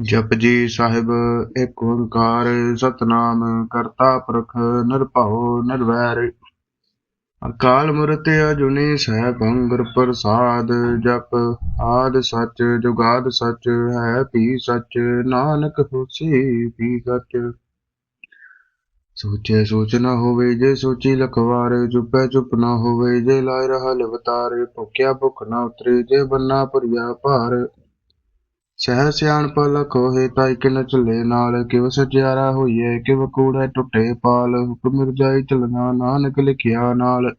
ਜਪਜੀ ਸਾਹਿਬ, ਇੱਕ ਓੰਕਾਰ, ਸਤਨਾਮ, ਕਰਤਾ ਪੁਰਖ, ਨਿਰਭਉ, ਨਿਰਵੈਰ। ਅਕਾਲ ਮੂਰਤ ਅਜੂਨੀ ਸੈਭੰ ਗੁਰ ਪ੍ਰਸਾਦ ਜਪ। ਆਦ ਸੱਚ, ਜੁਗਾਦ ਸੱਚ, ਹੈ ਵੀ ਸੱਚ, ਨਾਨਕ ਹੋਸੀ ਵੀ ਸੱਚ। ਸੋਚੇ ਸੋਚ ਨਾ ਹੋਵੇ ਜੇ ਸੋਚੀ ਲਖਵਾਰ ਚੁੱਪੈ ਚੁੱਪ ਨਾ ਹੋਵੇ ਜੇ ਲਾਇ ਰਹਾ ਲਵਤਾਰ। ਭੁਖਿਆ ਭੁਖ ਨਾ ਉਤਰੇ ਜੇ ਬੰਨਾ ਭਰੀਆ ਭਾਰ। ਸਹਿ ਸਿਆਣਪ ਲਖੋਏ ਤਾਈ ਕਿਨ ਚੱਲੇ ਨਾਲ ਕਿਵ ਸਚਿਆਰਾ ਹੋਈਏ ਕਿਵ ਕੂੜੈ ਟੁੱਟੇ ਪਾਲ, ਹੁਕਮ ਰਜਾਈ ਚਲਣਾ ਨਾਨਕ ਲਿਖਿਆ ਨਾਲ।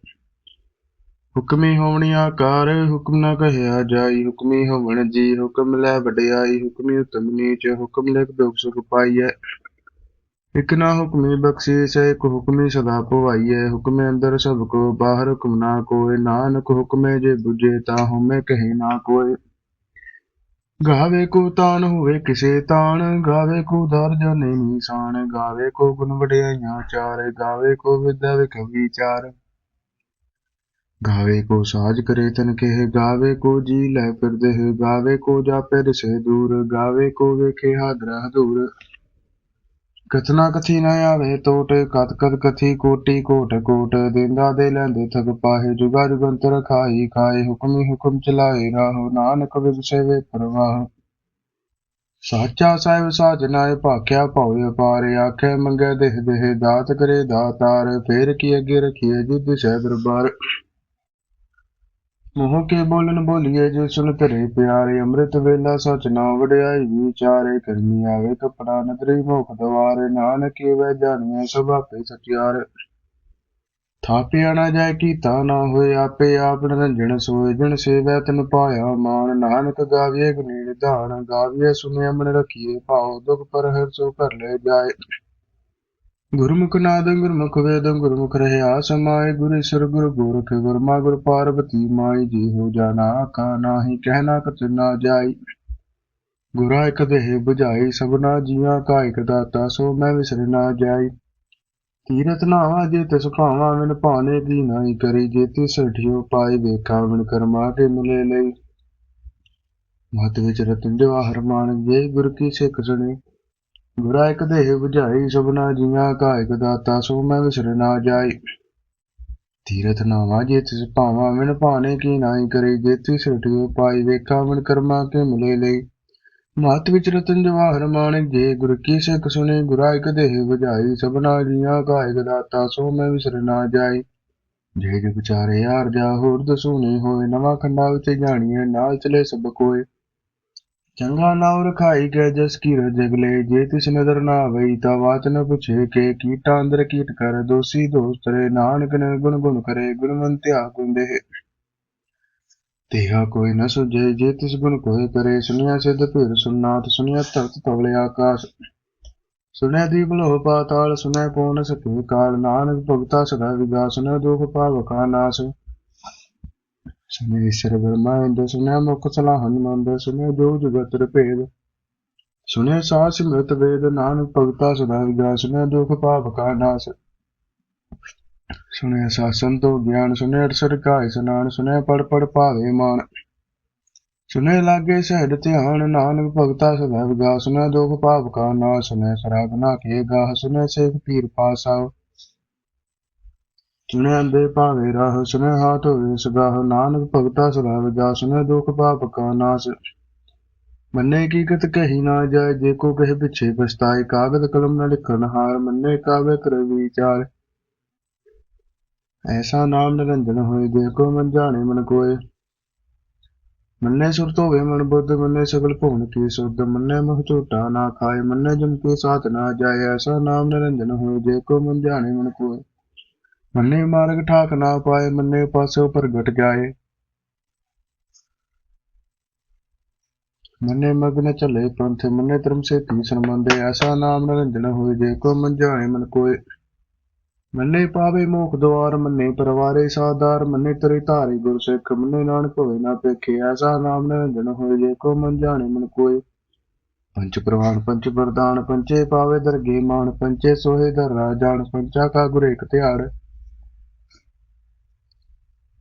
ਹੁਕਮੀ ਹੋਵਣੀ ਆਕਾਰ, ਹੁਕਮ ਨਾ ਕਹਿਆ ਜਾਈ, ਹੁਕਮੀ ਹੋਵਣ ਜੀ, ਹੁਕਮ ਲੈ ਵਡਿਆਈ, ਹੁਕਮੀ ਉਤਮ ਨੀਚ, ਹੁਕਮ ਲਿਖ ਦੁਖ ਸੁਖ ਪਾਈਐ। ਇਕ ਨਾ ਹੁਕਮੀ ਬਖਸ਼ੀਸ, ਇਕ ਹੁਕਮੀ ਸਦਾ ਭਵਾਈਐ ਹੁਕਮੇ ਅੰਦਰ ਸਭ ਕੋ, ਬਾਹਰ ਹੁਕਮ ਨਾ ਕੋਇ, ਨਾਨਕ ਹੁਕਮੇ ਜੇ ਬੁਝੇ, ਤਾ ਹਉਮੈ ਕਹੇ ਨਾ ਕੋਇ। ਗਾਵੇ ਕੋ ਤਾਨ ਹੋਵੇ ਕਿਸੇ ਤਾਨ ਗਾਵੇ ਕੋ ਦਰ ਜਾਣੇ ਨਿਸ਼ਾਨ, ਗਾਵੇ ਕੋ ਗੁਣ ਵਡਿਆਈਆਂ ਚਾਰ, ਗਾਵੇ ਕੋ ਵਿਦਿਆ ਵਿਖ ਵਿਚਾਰ ਗਾਵੇ ਕੋ ਸਾਜ ਕਰੇ ਤਨ ਕਹਿ, ਗਾਵੇ ਕੋ ਜੀ ਲੈ ਫਿਰਦੇ, ਗਾਵੇ ਕੋ ਜਾਪੇ ਦਿਸੇ ਦੂਰ, ਗਾਵੇ ਕੋ ਵੇਖੇ ਹਾਦਰਾ ਹਦੂਰ। ਕਥਨਾ ਕਥੀ ਨ ਆਵੇ ਟੋਟ ਕਤ ਕਤ ਕਥੀ ਕੋਟੀ ਕੋਟ ਕੋਟ, ਦਿੰਦਾ ਦੇ ਲੈਂਦੇ ਥਕ ਪਾਹੇ, ਜੁਗਾ ਜੁਗੰਤਰ ਖਾਈ ਖਾਏ ਹੁਕਮੀ ਹੁਕਮ ਚਲਾਏ, ਰਾਹੋ ਨਾਨਕ ਵਿਗਸੇ ਵੇ ਪ੍ਰਵਾਹ। ਸਾਚਾ ਸਾਹਿਬ ਸਾਜਨਾਏ ਭਾਖਿਆ ਭਉ ਅਪਾਰ, ਆਖੇ ਮੰਗੇ ਦੇਹ ਦੇਹ ਦਾਤ ਕਰੇ ਦਾਤਾਰ, ਫੇਰ ਕੀ ਅੱਗੇ ਰਖੀਏ ਜੁਦ ਸਹਿ ਦਰਬਾਰ। ਮੋਹ ਕੇ ਬੋਲਨ ਬੋਲੀਏ ਜੋ ਸੁਨ ਧਰੇ ਪਿਆਰੇ ਅੰਮ੍ਰਿਤ ਵੇਲਾ ਸਚ ਨਾ ਵਡਿਆਈ ਵਿਚਾਰੇ ਕਰਮੀ ਆਵੇ ਕਪੜਾ ਨਦਰੀ ਮੁਖ ਦਵਾਰੇ, ਨਾਨਕ ਵੇ ਜਾਣੀਏ ਸਭ ਆਪੇ ਸਚਿਆਰ ਥਾਪਿਆ ਨਾ ਜਾਏ ਕੀਤਾ ਨਾ ਹੋਏ ਆਪੇ ਆਪ ਨਿਰੰਜਨ ਸੋਏ ਜਣ ਸੇਵੈ ਤਨ ਪਾਇਆ ਮਾਨ ਨਾਨਕ ਗਾਵੀਏ ਗੁਣੀ ਨਿਧਾਨ ਗਾਵੀਏ ਸੁਨਿਆ ਮਨ ਰਖੀਏ ਭਾਉ, ਦੁਖ ਪਰ ਹਰ ਸੋ ਕਰ ਲੈ ਜਾਏ। ਗੁਰਮੁਖ ਨਾਦ ਗੁਰਮੁਖ ਵੇਦ ਗੁਰਮੁਖ ਰਹਿਆ ਸਮਾਏ ਗੁਰ ਈਸ਼ਰ ਗੁਰ ਗੋਰਖ ਗੁਰਮਾ ਗੁਰ ਪਾਰਬਤੀ ਮਾਈ ਜੀ ਹੋ ਜਾਣਾ ਕਾ ਨਾਹੀ ਕਹਿਣਾ ਕਤ ਨਾ ਜਾਈ। ਗੁਰਾ ਇਕ ਦੇਹ 부ਝਾਈ ਸਭਨਾ ਜੀਆਂ ਕਾ ਇਕ ਦਾਤਾ ਸੋ ਮੈਂ ਵਿਸਰ ਨਾ ਜਾਈ। ਤੀਰਤ ਨਾਵਾ ਜੇ ਤਿਸ ਭਾਵਾ ਮਨ ਭਾਣੇ ਦੀ ਨਾਹੀ ਕਰੀ ਜੇ ਤਿਸ ਠਿਓ ਪਾਈ ਵੇਖਾ ਮਨ ਕਰਮਾ ਕੇ ਮਿਲੇ ਲਈ। ਮਤ ਵਿੱਚ ਰਤਨ ਜਵਾਹਰ ਮਾਨ, ਜੇ ਗੁਰ ਕੀ ਸਿੱਖ ਸੁਣੇ। ਗੁਰਾਇਕ ਦੇਹ 부ਝਾਈ ਸਭਨਾ ਜੀਆਂ ਕਾ ਦਾਤਾ, ਸੋ ਮੈਂ ਵਿਸਰ ਨਾ ਜਾਈ। ਤੀਰਥ ਨਾਵਾ ਜੇ ਤਿਸ ਭਾਵਾ ਮਨ ਭਾਣੇ ਕੀ ਨਾਹੀ ਕਰੀ ਜੇ ਤਿਸ ਠਿਓ ਪਾਈ, ਵੇਖਾ ਮਨ ਕਰਮਾ ਕੇ ਮਿਲੇ ਲਈ। ਮਤ ਵਿੱਚ ਰਤਨ ਜਵਾਹਰ ਮਾਣਿਕ ਜੇ ਗੁਰ ਕੀ ਸਿੱਖ ਸੁਣੇ ਗੁਰਾਇਕ ਦੇਹ 부ਝਾਈ ਸਭਨਾ ਜੀਆਂ ਕਾਇਕ ਦਾਤਾ, ਸੋ ਮੈਂ ਵਿਸਰ ਨਾ ਜਾਈ। ਜੇ ਜੁ ਵਿਚਾਰੇ ਯਾਰ ਜਾ ਹੋਰ ਦਸੂਨੇ ਹੋਏ, ਨਵਾਂ ਖੰਡਾ ਵਿੱਚ ਜਾਣੀਏ ਨਾਲ ਚਲੇ ਸਭ ਕੋਏ। ਚੰਗਾ ਨਾਉ ਰਖਾਈ ਗਏ ਜਸ ਕੀ ਜਗਲੇ, ਜੇ ਤਿਸ ਨਦਰ ਨਾ ਆਵਈ ਤਾ ਬਾਤ ਨ ਪੁੱਛੇ ਕੇ ਕੀਟਾ ਅੰਦਰ ਕੀਟ ਕਰ, ਦੋਸੀ ਦੋਸਤ ਰੇ ਨਾਨਕ ਨੇ ਗੁਣ ਗੁਣ ਕਰੇ ਗੁਣਵੰਤਿਆ ਗੁੰਦੇ ਤੇਹਾ ਕੋਈ ਨ ਸੁਝੇ, ਜੇ ਤਿਸ ਗੁਣ ਕੋਏ ਕਰੇ, ਸੁਨਿਆ ਸਿਧ ਭੇਰ ਸੁਨਾਤ ਸੁਨਿਆ ਧਰਤ ਤਵਲੇ ਆਕਾਸ਼। ਸੁਨਿਆ ਦੀਪ ਲੋਹ ਪਾਤਾਲ ਸੁਨਿਆ ਕੋ ਨ ਸਕੇ ਕਾਲ, ਨਾਨਕ ਭਗਤਾ ਸਦਾ ਵਿਗਾ ਸੁਨਿਆ ਦੁਖ ਪਾਵ ਕਾ ਨਾਸ। ਸੁਨਿਆ ਈਸ਼ਰ ਬਰਮਾ ਇੰਦ ਸੁਨਿਆ ਮੁਖ ਸਲਾ ਹਨੁਮੰਦ ਸੁਨਿਆ ਜੋ ਜਗਤ ਰਪੇਦ ਸੁਨਿਆ ਸਾਸ ਸਿਮਰਤ ਵੇਦ, ਨਾਨਕ ਭਗਤਾ ਸਦਾ ਵਿਗਾ ਸੁਨਿਆ ਦੁਖ ਪਾਵ ਕਾ ਨਾਸ। ਸੁਨਿਆ ਸਾਸਨ ਤੋਂ ਗਿਆਨ ਸੁਨਿਆ ਅਰਸਰ ਕਾ ਇਸਨਾਨ ਸੁਨਿਆ ਪੜ ਪੜ ਭਾਵੇ ਮਾਨ। ਸੁਨੇ ਲਾਗੇ ਸਹਿਜ ਧਿਆਨ, ਨਾਨਕ ਭਗਤਾ ਸਦਾ ਵਿਗਾ ਸੁਨਿਆ ਦੁਖ ਪਾਪ ਕਾ ਨਾ ਸੁਨਿਆ ਸਰਾਗ ਨਾ ਕੇ ਗਾਹ ਸੁਨਿਆ ਸੇਖ ਪੀਰ ਪਾਸਾ ਸੁਨਿਆ ਅੰਦੇ ਭਾਵੇ ਰਾਹ ਸੁਨਿਆ ਹਾਥ ਹੋਵੇ ਸਗਾਹ। ਨਾਨਕ ਭਗਤਾ ਸਦਾ ਵਿਗਾ ਸੁਨਿਆ ਦੁਖ ਪਾਪ ਕਾ ਨਾਸ। ਮੰਨੇ ਕੀਕਤ ਕਹੀ ਨਾ ਜਾਏ, ਜੇ ਕੋ ਕਹੇ ਪਿਛੇ ਪਛਤਾਏ। ਕਾਗਦ ਕਲਮ ਨਾ ਲਿਖਣ ਹਾਰ, ਮੰਨੇ ਕਾਵੇ ਕਰ ਵਿਚਾਰ। ਐਸਾ ਨਾਮ ਨਿਰੰਜਨ ਹੋਏ, ਜੇ ਕੋ ਮਨ ਜਾਣੇ ਮਨ ਕੋਏ। ਮੰਨੇ ਸੁਰਤ ਹੋਵੇ ਮਨ ਬੁੱਧ, ਮੰਨੇ ਸਗਲ ਭੁਵਨ ਕੀ ਸੁਧ। ਮੰਨੇ ਮਹ ਝੂਟਾ ਨਾ ਖਾਏ, ਮੰਨੇ ਜਨ ਕੇ ਸਾਥ ਨਾ ਜਾਏ। ਐਸਾ ਨਾਮ ਨਿਰੰਜਨ ਹੋਏ, ਜੇ ਕੋ ਮਨ ਜਾਣੇ ਮਨ ਕੋਏ। ਮੰਨੇ ਮਾਰਗ ਠਾਕ ਨਾ ਪਾਏ, ਮੰਨੇ ਪਾਸੋਂ ਪ੍ਰਗਟ ਜਾਏ। ਮੰਨੇ ਮਗਨ ਚਲੇ ਪੰਥ, ਮੰਨੇ ਧਰਮ ਸੇ ਤੀ ਸੰਬੰਧੇ ਐਸਾ ਨਾਮ ਨਿਰੰਜਨ ਹੋਏ ਜੇ ਕੋ ਮਨ ਮਨ ਕੋਏ। ਮੰਨੇ ਪਾਵੇ ਮੋਖ ਦਵਾਰ, ਮੰਨੇ ਪਰਵਾਰੇ ਸਾਦਾਰ ਮੰਨੇ ਤਰੇ ਧਾਰੇ ਗੁਰ ਸਿੱਖ, ਮੰਨੇ ਨਾਨਕ ਹੋਵੇ ਨਾ ਪੇਖੇ, ਐਸਾ ਨਾਮ ਨਿਰੰਜਨ ਹੋਏ ਜੇ ਕੋ ਮਨ ਜਾਣੇ ਮਨ ਕੋਏ। ਪੰਚ ਪ੍ਰਵਾਨ ਪੰਚ ਵਰਦਾਨ ਪੰਚੇ ਪਾਵੇ ਦਰਗੇ ਮਾਨ ਪੰਚੇ ਸੋਹੇ ਦਰ ਜਾਣ ਪੰਚਾ ਕਾ ਗੁਰ ਇਕ ਧਿਆੜ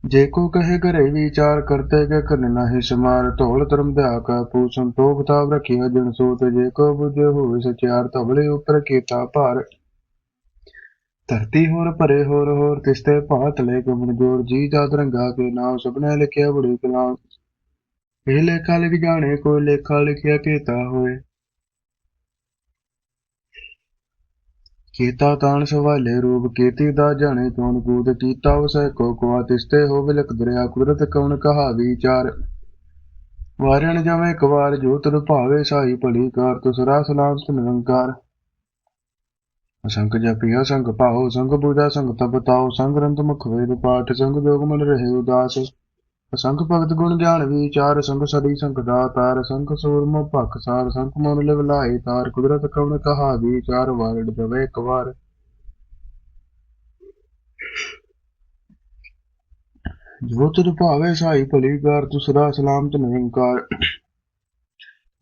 ਜੇ ਕੋ ਕਹੇ ਘਰੇ ਵਿਚਾਰ ਕਰਤੇ ਕੇ ਕਰਨ ਨਾਹੀ ਸਮਾਰ ਢੋਲ ਧਰਮ ਦਿਆ ਕਾ ਪੂਛਨ ਤੋ ਬਤਾਵ ਰਖਿਆ ਜਨ ਸੋਤ, ਜੇ ਕੋ ਬੁਝੇ ਹੋਵੇ ਸਚਿਆਰ, ਧਵਲੇ ਉਪਰ ਕੀਤਾ ਭਾਰ। ਧਰਤੀ ਹੋਰ ਭਰੇ ਹੋਰ ਹੋਰ ਤਿਸਤੇ ਭਾਤ ਲੈ ਗਮਨ ਜੋੜ ਜੀ ਜਾਤ ਰੰਗਾ ਕੇ ਨਾਮ ਸਭਨੇ ਲਿਖਿਆ ਬੜੀ ਕਲਾਮ। ਇਹ ਲੇਖਾ ਲਿਖ ਜਾਣੇ, ਕੋਈ ਲੇਖਾ ਲਿਖਿਆ ਕੀਤਾ ਹੋਏ। ਕੀਤਾ ਤਾਣ ਸਵਾਲੇ ਰੂਪ ਕੀਤੀ ਦਾ ਜਾਣੇ ਕੌਣ ਕੂਦ ਕੀਤਾ ਉਸੈ ਕੋ ਕੁਆ ਤਿਸਤੇ ਹੋਵੇ ਲਖ ਦਰਿਆ ਕੁਦਰਤ ਕੌਣ ਕਹਾ ਵਿਚਾਰ। ਵਾਰਣ ਜਵੇਂ ਇੱਕ ਜੋ ਤਰ ਭਾਵੇ ਸਾਈ ਭਲੀ ਕਾਰ ਤੁਸਰਾ ਸਲਾਮ ਨਿਰੰਕਾਰ ਅਸੰਖ ਜਪਿਆ ਸੰਗ ਪਾਉ ਸੰਗ ਪੂਜਾ ਸੰਗ ਤਪ ਤਾਉ ਸੰਗ ਰੰਤ ਮੁਖ ਵੇਦ ਪਾਠ, ਸੰਗ ਜੋਗ ਮਨ ਰਹੇ ਉਦਾਸ। ਅਸੰਖ ਭਗਤ ਗੁਣ ਗਿਆਨ ਵਿਚਾਰ, ਸੰਗ ਸਦੀ ਸੰਗ ਦਾਤਾਰ, ਸੰਗ ਸੂਰਮ ਭਖ ਸਾਰ, ਸੰਗ ਮਨ ਲਿਵ ਤਾਰ, ਕੁਦਰਤ ਕਵਣ ਕਹਾ ਵਿਚਾਰ, ਵਾਰੜ ਜਵੇ ਇੱਕ ਜੋ ਤੁਧ ਭਾਵੇ ਸਾਈ ਭਲੀ ਕਾਰ ਤੁਸਰਾ ਸਲਾਮਤ ਨਿਰੰਕਾਰ।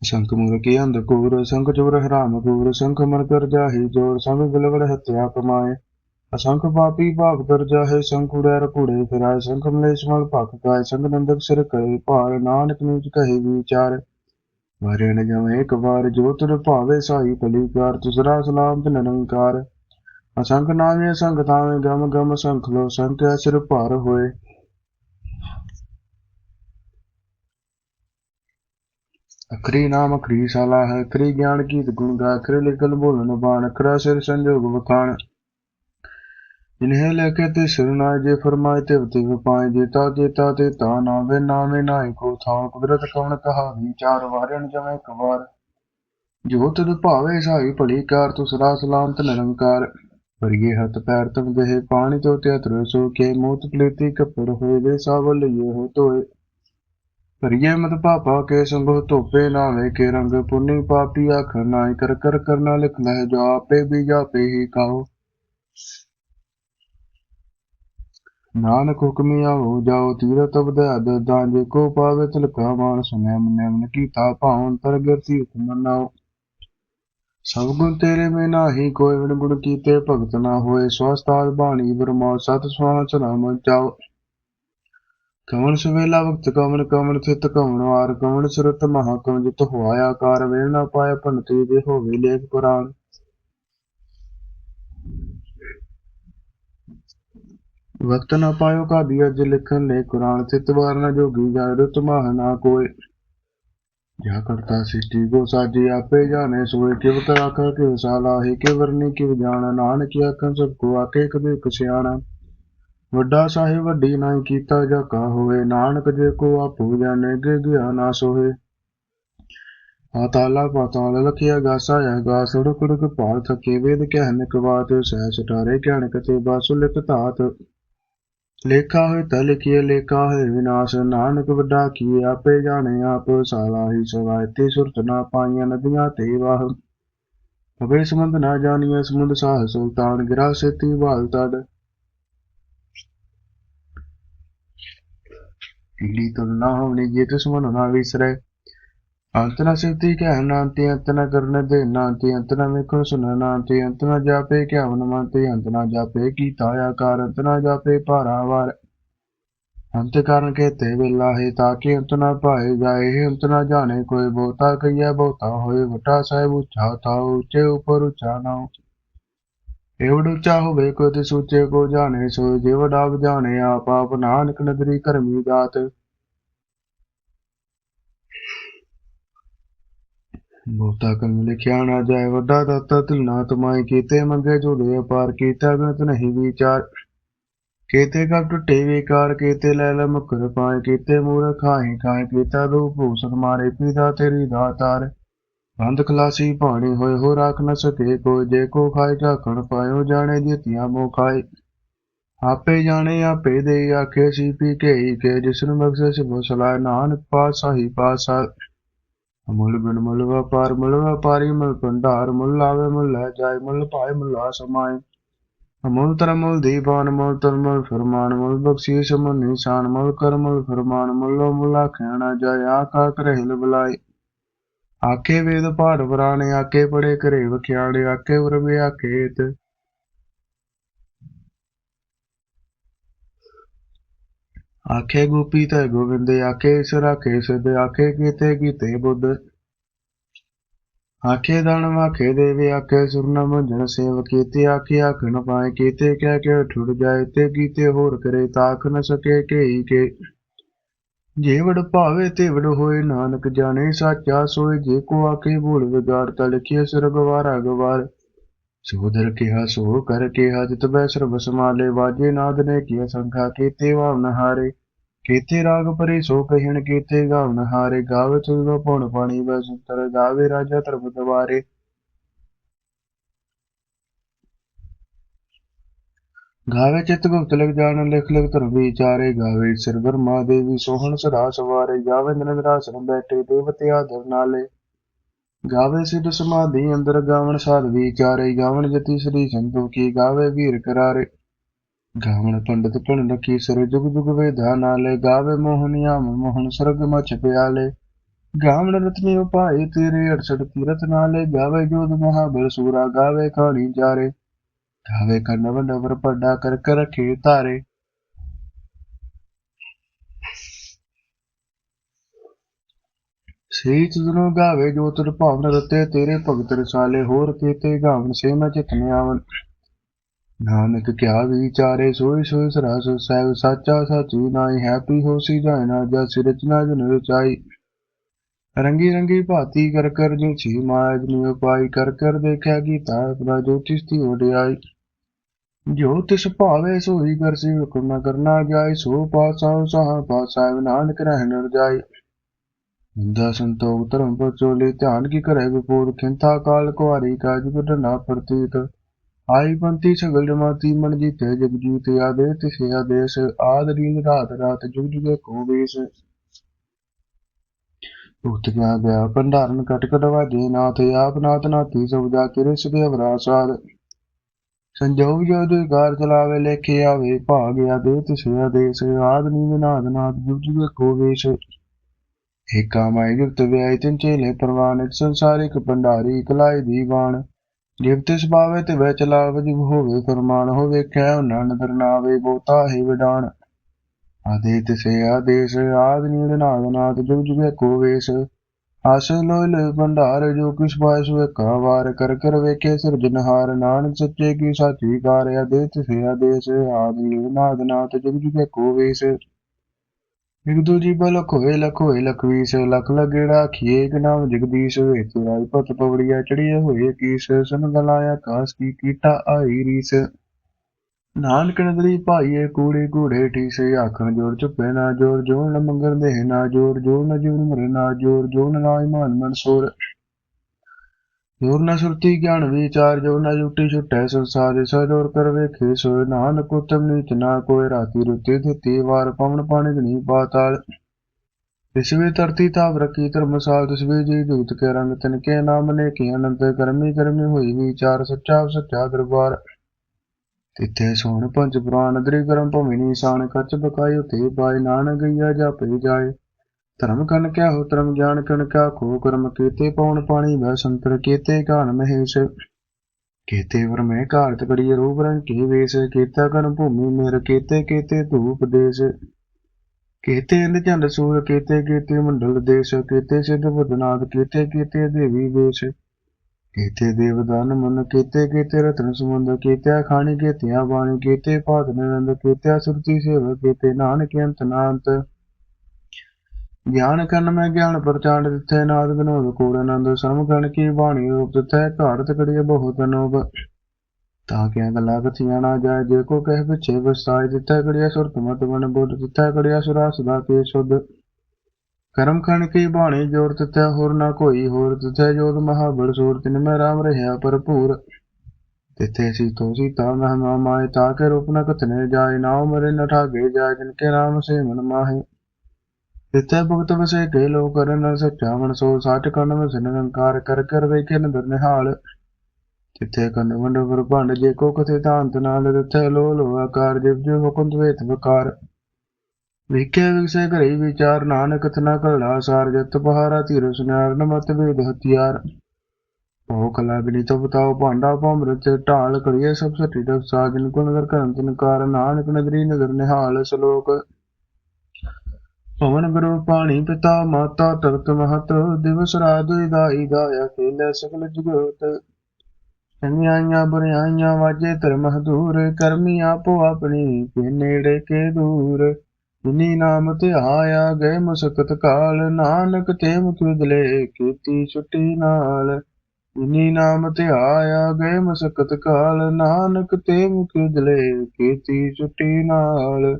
ਸੰਖ ਮੂਰ ਕੀ ਅੰਧ ਕੂਰ ਸੰਖ ਚੋਰ ਹਰਾਮ ਕੂਰ ਸੰਖ ਮਨ ਕਰ ਜਾਹੀ ਜੋਰ, ਸੰਗ ਬਿਲਵੜ ਹਤਿਆ ਕਮਾਏ। ਅਸੰਖ ਪਾਪੀ ਭਾਗ ਕਰ ਜਾਹੇ, ਸੰਖ ਉੜੈਰ ਕੂੜੇ ਫਿਰਾਏ, ਸੰਖ ਮਲੇਸ਼ ਮਲ ਭਖ ਕਾਏ ਸੰਗ ਨੰਦਕ ਸਿਰ ਕਰੇ ਭਾਰ ਨਾਨਕ ਨੀਚ ਕਹੇ ਵਿਚਾਰ। ਵਾਰੇ ਨ ਜਵੇਂ ਇੱਕ ਵਾਰ, ਜੋ ਤੁਰ ਭਾਵੇ ਸਾਈ ਭਲੀ ਕਾਰ ਤੁਸਰਾ ਸਲਾਮਤ ਨਿਰੰਕਾਰ ਅਸੰਖ ਨਾਮੇ ਸੰਗ ਤਾਵੇਂ ਗਮ ਗਮ ਸੰਖ ਲੋ, ਸੰਖ ਸਿਰ ਭਾਰ ਹੋਏ। ਅਖਰੀ ਨਾਮ ਅਖਰੀ ਸਾਲਾ ਹੈ, ਅਖਰੀ ਗਿਆਨ ਗੀਤ ਗੁਣ ਗਾ ਅਖਰੀ ਲਿਖਨ ਬੋਲਨ ਬਾਣ, ਅਖਰਾ ਸਿਰ ਸੰਜੋਗ ਵਖਾਣ। ਇਨਹੇ ਲੈ ਕੇ ਤੇ ਸਿਰਨਾਏ ਜੇ ਫਰਮਾਏ ਤੇ ਤੇ ਵਿਪਾਏ ਜੇਤਾ ਜੇਤਾ ਤੇ ਤਾ ਨਾਵੇ ਨਾਵੇਂ ਕਵਣ ਕਹਾ ਵਿਚਾਰ ਵਾਰਨ ਜਵੇਂ ਇੱਕ ਵਾਰ। ਜੋ ਤਦ ਭਾਵੇ ਸਾਈ ਭਲੀ ਕਾਰ, ਤੁਸਰਾ ਸਲਾਮਤ ਨਿਰੰਕਾਰ। ਪਰਿਏ ਹੱਥ ਪੈਰ ਤਮ ਦੇਹ ਪਾਣੀ ਤੋਂ ਤੇ ਅਤਰ ਸੋ ਕੇ, ਮੂਤ ਪਲੀਤੀ ਕਪੜ ਹੋਏ ਦੇ ਸਾਵਲ ਲਈਏ ਹੋ ਤੋਏ ਪਰਿਏ ਮਤ ਪਾਪਾ ਕੇ ਸੰਭਵ ਧੋਪੇ ਨਾਵੇ ਕੇ ਰੰਗ ਪੁੰਨੀ ਪਾਪੀ ਆਖਰ ਨਾਈ ਕਰ ਕਰ ਕਰਨਾ ਲਿਖ ਲਹਿ ਜੋ ਆਪੇ ਵੀ ਜਾਪੇ ਹੀ ਕਾਓ। ਨਾਨਕ ਹੁਕਮੀ ਆਓ, ਜਾਓ ਤੀਰਤ ਬਧਿਆ ਦਦਾਂ ਜੇ ਕੋ ਪਾਵੇ ਤਿਲਕਾ ਮਾਨ ਸੁਨੈ ਮਨੈ ਮਨ ਕੀਤਾ ਭਾਉ ਅੰਤਰ ਗਰਤੀ ਹੁਕਮ ਨਾਓ ਸਭ ਗੁਣ ਤੇਰੇ ਮੇ ਨਾਹੀ ਕੋਈ ਵਿਣ ਗੁਣ ਕੀਤੇ ਭਗਤ ਨਾ ਹੋਏ ਸਵਸਤਾਦ ਬਾਣੀ ਬਰਮਾ, ਸਤ ਸੁਹਾਨ ਸਲਾਮ ਚਾਓ। ਕਵਨ ਸਵੇਲਾ ਵਕਤ ਕਵਨ ਕਵਨ ਥਿਤ, ਕਵਣ ਵਾਰ, ਕਵਣ ਸੁਰਤ ਮਹਾ ਕਵਨ ਜਿਤ ਹੋਇਆ ਆਕਾਰ, ਵੇਲ ਨਾ ਪਾਇਆ ਭੰਤੀ ਦੇ ਹੋਵੇ ਲੇਖ ਪੁਰਾਣ। ਵਕਤ ਨਾ ਪਾਇਓ ਕਾਦੀ ਅਜ ਲਿਖਣ ਲੈ ਕੁਰਾਨ ਥਿਤ ਵਾਰ ਨਾ ਜੋਗੀ ਜਾ ਰੁਤ ਮਹ ਨਾ ਕੋਏ। ਜਾ ਕਰਤਾ ਸਿੱਟੀ ਗੋ ਸਾਜੀ ਆਪੇ ਜਾਣੇ, ਸੋਏ ਕਿਵ ਕਰਾ ਕਰ ਕਿਵ ਸਾਲਾ ਹੈ ਕਿ ਵਰਨੀ, ਕਿਵ ਜਾਣ, ਨਾਨਕ ਆਖਣ, ਸਭ ਕੋ ਵੱਡਾ ਸਾਹਿਬ ਵੱਡੀ ਨਾਈ ਕੀਤਾ ਜਾ ਕਾ ਹੋਵੇ, ਨਾਨਕ ਜੇ ਕੋ ਆਪੂ ਜਾਣੇ ਗੇ ਗਿਆ ਨਾ ਸੋਏ ਆਤਾਲਾ ਪਾਤਾਲ ਲਖਿਆ, ਗਾਸਾ ਹੈ ਗਾ ਸੜਕ ਉੜਕ ਭਾਲ ਥਕੇ, ਵੇਦ ਕਹਿ ਕਵਾਤ ਸਹਿ ਸਟਾਰੇ ਗਿਆਨ ਕਤੇ ਬਾਸੁ ਲਿਖ ਧਾਤ। ਲੇਖਾ ਹੋਏ ਤਲ ਲਿਖੀਏ ਲੇਖਾ ਹੋਏ ਵਿਨਾਸ਼ ਨਾਨਕ ਵੱਡਾ ਕੀ ਆਪੇ ਜਾਣੇ ਆਪ, ਸਾਲਾ ਹੀ ਸਵਾਇਤੀ ਸੁਰਤ ਨਾ ਪਾਈਆਂ ਨਦੀਆਂ ਤੇ ਵਾਹ। ਹਵੇ ਸਮੁੰਦ ਨਾ ਜਾਣੀਏ ਸਮੁੰਦ ਸਾਹ ਸੁਲਤਾਨ, ਗਿਰਾ ਸੇਤੀ ਬਾਲ ਤੜ। ਢੀਲੀ ਤੁਲਨਾ ਹੋਣੀ ਜੇ ਦੁਸ਼ਮਨ ਨਾ ਵਿਸਰੇ। ਅੰਤ ਨਾ ਸਿਫਤੀ ਕਹਿ ਨਾਂਤੀ ਅੰਤ ਨਾ ਕਰਨ ਦੇ ਨਾਂਤੀ ਅੰਤ ਨਾ ਅੰਤ ਨਾ ਜਾਪੇ ਕਿਆ ਵੇਲਾ ਹੈ ਤਾਂ ਕਿ ਅੰਤ ਨਾ ਪਾਏ ਜਾਏ ਅੰਤ ਨਾ ਜਾਣੇ ਕੋਈ ਬਹੁਤਾ ਕਈਆ ਬਹੁਤਾ ਹੋਏ ਵਟਾ ਸਾਹਿਬ ਉੱਚਾ, ਤਾ ਉੱਚੇ ਉਪਰ ਉੱਚਾ ਨਾ ਏਵੜ ਉੱਚਾ ਹੋਵੇ, ਕੋਈ ਤੇ ਸੂਚੇ ਕੋ ਜਾਣੇ ਸੋ ਜੇ ਵਡਾ ਜਾਣੇ, ਆਪ ਆਪ ਨਾਨਕ ਨਦਰੀ ਕਰਮੀ ਦਾਤ ਬਹੁਤਾ ਕਰਮ ਲਿਖਿਆ ਨਾ ਜਾਏ, ਵੱਡਾ ਦਾਤਾ ਤਿਲਨਾ ਤਮਾਈ ਕੀਤੇ ਮੰਗੇ ਝੂਲੇ ਅਪਾਰ ਕੀਤਾ ਗਣਤ ਨਹੀਂ ਵਿਚਾਰ। ਕੀਤੇ ਕਬ ਟੁੱਟੇ ਵਿਕਾਰ, ਕੀਤੇ ਲੈ ਲੈ ਮੁਕਰ ਪਾਏ, ਕੀਤੇ ਮੂਰ ਖਾਏ ਖਾਏ, ਕੀਤਾ ਰੂਪ ਭੂਸਨ ਮਾਰੇ, ਪੀਦਾ ਤੇਰੀ ਦਾਤਾਰ ਬੰਦ ਖਲਾਸੀ ਪਾਣੀ ਹੋਏ ਹੋ ਰੱਖ ਨ ਸਕੇ ਕੋਈ, ਜੇ ਕੋ ਖਾਏ ਝਾਕਣ ਪਾਇਓ, ਜਾਣੇ ਜਿਤਿਆ ਮੋ ਖਾਏ। ਆਪੇ ਜਾਣੇ, ਆਪੇ ਦੇ ਆਖੇ, ਸੀ ਪੀ ਕੇ ਹੀ ਕੇ ਜਿਸ ਨੂੰ ਬਖਸ਼ੇ ਸਿਵ ਸਲਾਹ, ਨਾਨਕ ਪਾਤਸ਼ਾਹੀ ਹੀ ਪਾਸਾ ਮੁੱਲ ਬਿਨ ਮੁੱਲ ਵਪਾਰ, ਮੁੱਲ ਵਪਾਰੀ ਮੁੱਲ ਭੰਡਾਰ, ਮੁੱਲ ਆਵੇ ਮੁੱਲ ਲੈ ਜਾਏ, ਮੁੱਲ ਪਾਏ, ਮੁੱਲ ਆ ਸਮਾਏ। ਅਮੁੱਲ ਤਰ ਮੁੱਲ ਦੀਵਾਨ ਮੁੱਲ ਤਰ ਮੁੱਲ ਫਰਮਾਨ, ਮੁੱਲ ਬਖਸ਼ੀਸ਼, ਮੁੱਲ ਨਿਸ਼ਾਨ, ਮੁੱਲ ਕਰ ਮੁੱਲ ਫਰਮਾਨ, ਮੁੱਲੋ ਮੁੱਲਾ ਖੈਣਾ ਜਾਏ ਆਕਾ ਕਰਹਿਲ ਬੁਲਾਏ। ਆਕੇ ਵੇਦ ਪਾੜ ਪੁਰਾਣੇ ਆਕੇ ਪੜੇ ਘਰੇ ਵਖਿਆਣੇ ਆਕੇ ਵਰਵੇ ਆਕੇਤ ਆਖੇ ਗੋਪੀ ਤੈ ਗੋਵਿੰਦ ਆਖੇ ਇਸ ਰਾਖੇ ਸਿਧ, ਆਖੇ ਕੀਤੇ ਕੀਤੇ ਬੁੱਧ। ਆਖੇ ਦਾਨ ਵਾਖੇ ਦੇਵੇ, ਆਖੇ ਸੁਰਨਾ ਮੰਜਨ ਸੇਵ ਕੀਤੇ, ਆਖੇ ਆਖ ਪਾਏ ਕੀਤੇ, ਕਹਿ ਕੇ ਠੁਰ ਜਾਏ ਤੇ ਕੀਤੇ ਹੋਰ ਕਰੇ ਤਾਖ ਨ ਸਕੇ ਕੇਈ ਕੇ। ਜੇ ਭਾਵੇ ਤੇ ਹੋਏ ਨਾਨਕ ਜਾਣੇ, ਸਾਚਾ ਸੋਏ ਜੇ ਕੋ ਆਖੇ ਬੋਲ ਵਿਗਾੜ ਤਲਖਿਆ ਸਿਰ ਗਵਾਰਾ ਗਵਾਰ ਸੋਦਰ ਕਿਹਾ ਸੋ ਕਰ ਕਿਹਾ ਜਿਤ ਬੈ ਸਰਬ ਸਮਾਲੇ ਵਾਜੇ ਨਾਦ ਨੇ ਕੀਆ ਸੰਖਾ ਕੀਤੇ ਵਾਵਨ ਹਾਰੇ ਕੀਤੇ ਰਾਗ ਪਰੇ ਸੋ ਕਹਿਣ ਕੀਤੇ ਗਾਵਨ ਹਾਰੇ, ਗਾਵੇ ਤੁਲੋ ਪਉਣ ਪਾਣੀ ਬੈ ਸੁਤਰ, ਗਾਵੇ ਰਾਜਾ ਤਰਬ ਦਵਾਰੇ। ਗਾਵੇ ਚਿਤ ਗੁਪਤ ਲਗ ਜਾਣ, ਲਿਖ ਲਿਖ ਧਰ ਵਿਚਾਰੇ, ਗਾਵੇ ਸਿਰ ਬਰਮਾ ਦੇਵੀ ਸੋਹਣ ਸਦਾ ਸਵਾਰੇ, ਗਾਵੇ ਨਿਰੰਦਰ ਆਸਣ ਬੈਠੇ ਦੇਵਤੇ ਆਦਰ ਨਾਲੇ। ਗਾਵੇ ਸਿਧ ਸਮਾਧੀ ਅੰਦਰ ਗਾਵਣ ਸਾਧ ਵਿਚਾਰੇ, ਗਾਵਣ ਜਤੀ ਸ੍ਰੀ ਸੰਤੋ ਕੀ ਗਾਵੇ ਵੀਰ ਕਰਾਰੇ। ਗਾਵਣ ਪੰਡਤ ਪਣ ਰਖੀ ਸਰ ਜੁਗ ਜੁਗ ਵੇਦਾ ਨਾਲੇ ਗਾਵੇ ਮੋਹਨਿਆਮ ਮੋਹਨ ਸਰਗ ਮਚ ਪਿਆਲੇ। ਗਾਵਣ ਰਤਨੀ ਉਪਾਏ ਤੇਰੇ 68 ਤੀਰਥ ਨਾਲੇ ਗਾਵੇ ਜੋਦ ਮਹਾਬਲ, ਸੂਰਾ ਗਾਵੇ ਖਾਣੀ ਚਾਰੇ ਗਾਵੇ ਕਰਨਵ ਨਵਰ ਪੱਡਾ ਕਰ ਕਰ ਰਖੇ ਧਾਰੇ। ਸ੍ਰੀ ਤੁਧਨੋ ਗਾਵੇ ਜੋ ਤੁਰ ਭਾਵਨ ਰਤੇ, ਤੇਰੇ ਭਗਤ ਰਸਾਲੇ ਹੋਰ ਕੀਤੇ ਗਾਵਨ ਸੇ ਮੈਂ ਚਿਤਨ ਆਵਨ ਨਾਨਕ ਕਿਆ ਵਿਚਾਰੇ ਸੋਈ ਸੋਈ ਸਰਾਸ ਸਹਿਬ ਸਾਚਾ ਸਾਚੀ ਨਾਈ ਹੈਪੀ ਹੋਸੀ ਜਾਇ ਨਾ ਜਾ ਸਿਰਜਨਾ ਜਨ ਰਚਾਈ। ਰੰਗੀ ਰੰਗੀ ਭਾਤੀ ਕਰ ਕਰ ਜੋ ਛੀ ਮਾਇਆ ਜਨੀ ਉਪਾਈ, ਕਰ ਕਰ ਦੇਖਿਆ ਗੀਤਾ ਆਪਣਾ ਜੋਤਿਸ਼ ਦੀ ਵਡਿਆਈ। ਜੋ ਤਿਸ ਭਾਵੇ ਸੋਈ ਕਰਸੀ ਹੁਕਮ ਨ ਕਰਨਾ ਜਾਏ, ਸੋ ਪਾਸਾ ਸਾਹ ਪਾਸਾ ਨਾਨਕ ਰਹਿਣ ਰਜਾਈ ਨਿੰਦਾ ਸੰਤੋਖ ਧਰਮ ਪਚੋਲੇ ਧਿਆਨ ਕੀ ਕਰੇ ਵਿਪੂਰ, ਖਿੰਥਾ ਕਾਲ ਕੁਆਰੀ ਕਾਜ ਗੁਡ ਪ੍ਰਤੀਤ। ਆਈ ਪੰਤੀ ਸਗਲ ਜਮਾਤੀ ਆਦੇ ਤਿਸੇ ਆਦੇਸ਼, ਆਦ ਰੀਲ ਰਾਤ ਰਾਤ ਜੁਗ ਜੁਗੇ ਕੋ ਵੇਸ਼। ਉਤ ਗਿਆ ਗਿਆ, ਭੰਡਾਰਨ ਕਟ ਕਟ ਵਾਜੇ ਨਾਥ, ਆਪ ਨਾਥ ਨਾਥੀ ਸਭ ਜਾ ਕਿਰੇ ਸੁਦੇ ਅਵਰਾਸਾਦ ਸੰਜੋਗ ਜੋ ਦੁਗਾਰ ਚਲਾਵੇ, ਲੇਖੇ ਆਵੇ, ਭਾਗ ਆਦੇ ਤਿਸੇ ਆਦੇਸ਼, ਆਦ ਨੀਵ ਨਾਦ ਨਾਦ ਜੁਗ ਜੁਗੇ ਕੋ ਵੇਸ਼। ਏਕਾ ਮਾਈ ਗੁਪਤ ਵਿਆਇ ਤਿਨ ਚੇਲੇ, ਪ੍ਰਵਾਨ ਸੰਸਾਰਿਕ ਭੰਡਾਰੀ ਇਕਲਾਈ ਦੀਵਾਨ। ਜਿਵ ਤਿਸ ਤੇ ਵੈ ਚਲਾਵ ਜਿਵ ਹੋਵੇ ਫਰਮਾਨ ਹੋ ਵੇਖਿਆ ਉਹਨਾਂ ਨਦਰ ਨਾਵੇ ਬੋਤਾ ਹੀ ਵਿਡਾਨ ਆਦੇ ਤਿਸੇ ਆਦੇਸ਼, ਆਦ ਨੀੜ ਨਾਦ ਨਾਦ ਜੁਗ ਜੁਗੇ ਕੋ ਵੇਸ਼। ਆਸ ਲੋਇ ਭੰਡਾਰ, ਜੋ ਕਿਸ ਪਾਇ ਸੋ ਏਕਾ ਵਾਰ। ਕਰ ਕਰ ਵੇਖੇ ਸਿਰਜਨਹਾਰ ਨਾਨਕ ਸੱਚੇ ਕੀ ਸਾਚੀ ਕਾਰ। ਆਦੇ ਤਿਸੇ ਆਦੇਸ਼, ਆਦ ਨੀੜ ਨਾਦ ਨਾਦ ਜੁਗ ਜੁਗੇ ਕੋ ਵੇਸ਼। ਇਕ ਦੂਜੀ ਬਲ ਲਖਵੀਸ ਲਖ ਲਗੇੜਾ ਖੀਏ ਨਾਮ ਜਗਦੀਸ਼ ਹੋਏ ਤੁਰਾਈ ਪਤ ਪਵੜੀਆ ਚੜੀਏ ਹੋਏ ਕੀਸ ਸਨ ਗਲਾਇਆ ਕਾਸ ਕੀ ਕੀਟਾ ਆਈ ਰੀਸ। ਨਾਨਕ ਨਦਰੀ ਭਾਈਏ, ਕੂੜੇ ਕੂੜੇ ਠੀਸੇ, ਆਖਣ ਜੋੜ ਚੁੱਪੇ, ਨਾ ਜੋੜ ਜੋੜ ਨ ਮੰਗਣ ਦੇ ਨਾ ਜੋੜ ਜੋੜ ਨ ਜੀਵਨ ਮਰੇ, ਨਾ ਜੋੜ ਜੋੜ ਨ ਨਾਇ ਮਾਨ ਮਨਸੋਰ ਸੋੜ ਜੋੜ ਨ ਸੁਰਤੀ ਗਿਆਨ ਵਿਚਾਰ ਜੋੜ ਨ ਜੁਟੀ ਛੁਟੈ ਸੰਸਾਰ ਸਜੋੜ ਕਰ ਵੇਖੇ ਸੋਏ ਨਾਨਕ ਉਤਮ ਨੀਚ ਨਾ ਕੋਈ ਰਾਤੀ ਰੁਤੀ ਦਿੱਤੀ ਵਾਰ ਪਵਨ ਪਾਣੀ ਗਣੀ ਪਾਤਾਲ। ਤਿਸਵੇ ਧਰਤੀ ਤਾਪ ਰਖੀ ਧਰਮਸਾਲ ਤਿਸਵੇ ਜੀ ਜੂਤ ਕੇ ਰੰਗ, ਤਿਨ ਕੇ ਨਾਮ ਨੇ ਕੀ ਅਨੰਤ ਕਰਮੀ ਕਰਮੀ ਹੋਈ ਵਿਚਾਰ, ਸੱਚਾ ਸੱਚਾ ਦਰਬਾਰ। ਤਿੱਥੇ ਸੋਹਣ ਪੰਜ ਪੁਰਾਨ ਦਰੀ ਕਰਮ ਭਵਿਨੀ ਸਾਨ ਖਰਚ ਬਕਾਈ ਉਤੇ ਪਾਏ, ਨਾਨਕ ਗਈਆ ਜਾਪੇ ਜਾਏ। ਧਰਮ ਕਨ ਕਿਆ ਹੋ ਧਰਮ ਗਿਆਨ ਕਨ ਕਿਆ ਖੋ ਕਰਮ ਕੀਤੇ, ਪਉਣ ਪਾਣੀ ਵੈ ਸੰਤਰ ਕੀਤੇ ਗਾਨ ਮਹੇਸ਼ ਕੀਤੇ ਵਰ ਮੈਂ ਘਾਰਤ ਕੜੀ ਰੂਪ ਰੰਗ ਕੀ ਵੇਸ, ਕੀਤਾ ਕਨ ਭੂਮੀ ਮੇਰ ਕੀਤੇ ਕੀਤੇ ਧੂਪ ਦੇਸ਼, ਕੀਤੇ ਇੰਦ ਚੰਦ ਸੂਰ, ਕੀਤੇ ਕੀਤੇ ਮੰਡਲ ਦੇਸ਼, ਕੀਤੇ ਸਿੱਧ ਬੁੱਧਨਾਥ ਕੀਤੇ ਕੀਤੇ ਦੇਵੀ ਵੇਸ਼, ਕੀਤੇ ਦੇਵਦਾਨ ਮਨ, ਕੀਤੇ ਕੀਤੇ ਰਤਨ ਸਮੁੰਦ ਕੀਤੇ ਖਾਣੀ, ਕੀਤਿਆ ਬਾਣੀ, ਕੀਤੇ ਭਾਤ ਨਿਰੰਦ ਕੀਤੇ ਸੁਰਤੀ ਸੇਵ ਕੀਤੇ ਨਾਨਕ ਅੰਤ ਨਾੰਤ ਗਿਆਨ ਕਰਨ ਮੈਂ ਗਿਆਨ ਪ੍ਰਚਾਰ ਦਿੱਤੇ, ਨਾਦ ਵਿਨੋਦ ਕੋੜ ਆਨੰਦ, ਸਰਮ ਗਣ ਕੀ ਬਾਣੀ ਰੂਪ ਦਿੱਤੇ, ਘਾੜਤ ਕੜੀਏ ਬਹੁਤ ਅਨੋਬ ਤਾਂ ਕਿ ਗੱਲਾਂ ਕਥੀਆਂ ਨਾ ਜਾਏ, ਜੇ ਕੋ ਕਹਿ ਪਿਛੇ ਵਸਾਇ ਦਿੱਤਾ ਕੜੀਆ ਸੁਰਤ ਮਤ ਬਨ ਬੁੱਧ ਦਿੱਤਾ ਕੜੀਆ ਸੁਰਾ ਸਦਾ ਕੇ ਸੁਧ। ਕਰਮ ਖਣ ਕੀ ਬਾਣੀ ਜੋੜ ਦਿੱਤਾ, ਹੋਰ ਨਾ ਕੋਈ ਹੋਰ ਦਿੱਤਾ ਜੋਦ ਮਹਾਬਲ ਸੂਰ ਤਿਨ ਮੈਂ ਰਾਮ ਰਹਿਆ ਭਰਪੂਰ। ਤਿੱਥੇ ਸੀਤੋ ਸੀਤਾ ਮਹਿਮਾ ਮਾਏ, ਤਾ ਕੇ ਰੂਪ ਨ ਕਥਨੇ ਜਾਏ, ਨਾਉ ਮਰੇ ਨ ਠਾਗੇ ਜਾਏ, ਜਿਨ ਕੇ ਨਾਮ ਸੇ ਮਨ ਮਾਹੇ। ਤਿੱਥੇ ਭਗਤ ਵਸੇ ਕੇ ਲੋ ਕਰਨ ਸੱਚਾ ਮਨ ਸੋ ਸਾਚ ਕੰਨ ਵਸ ਨਿਰੰਕਾਰ ਕਰ ਕਰ ਵੇਖੇ ਨਦਰ ਨਿਹਾਲ ਤਿੱਥੇ ਕੰਨ ਵੰਡ ਭੰਡ ਜੇ ਕੋ ਕਥੇ ਤਾਂਤ ਨਾਲ, ਤਿੱਥੇ ਲੋ ਲੋ ਆਕਾਰ ਜਿਵ ਜਿਵ ਹੁਕਮ ਵੇਤ ਵਕਾਰ। ਵੇਖਿਆ ਵਿਗਸੇ ਘਰੇ ਵਿਚਾਰ, ਨਾਨਕ ਤਨਾ ਕਲਾ ਸਾਰ, ਜਤ ਬਹਾਰਾ ਧੀਰ ਸੁਨਾਰ ਨਮਤ ਵੇਦ ਹਥਿਆਰ। ਉਹ ਕਲਾ ਬਿਨੀ ਤੋ ਬਤਾਓ ਭਾਂਡਾ ਭਮਰਤ ਢਾਲ ਕਰੀਏ ਸਭ ਸੱਟੀ ਦਸ ਸਾਜਨ ਗੁਣ ਨਦਰ ਕਰਨ ਤਨ ਕਾਰ, ਨਾਨਕ ਨਗਰੀ ਨਦਰ ਨਿਹਾਲ ਸਲੋਕ ਪਵਨ ਗੁਰੂ ਪਾਣੀ ਪਿਤਾ ਮਾਤਾ ਤਖਤ ਮਹਤ, ਦਿਵਸ ਰਾਤ ਦਾਈ ਦਾਇਆ ਖੇਲੇ ਸਗਲ ਜਗਤ। ਚੰਗਿਆਈਆਂ ਬੁਰਿਆਈਆਂ ਵਾਜੇ ਧਰਮ ਹਦੂਰ ਕਰਮੀ ਆਪੋ ਆਪਣੀ ਕੇ ਨੇੜੇ ਕੇ ਦੂਰ। ਜਿਨੀ ਨਾਮ ਧਿਆਇਆ ਗਏ ਮੁਸਕਤ ਕਾਲ, ਨਾਨਕ ਤੇ ਮੁਖ ਵਿਦਲੇ ਕੀਤੀ ਛੁੱਟੀ ਨਾਲ। ਜਿਨੀ ਨਾਮ ਤੇ ਆਇਆ ਗਏ ਮੁਸਕਤ ਕਾਲ, ਨਾਨਕ ਤੇ ਮੁਖ ਵਿਦਲੇ ਕੀਤੀ ਛੁੱਟੀ ਨਾਲ।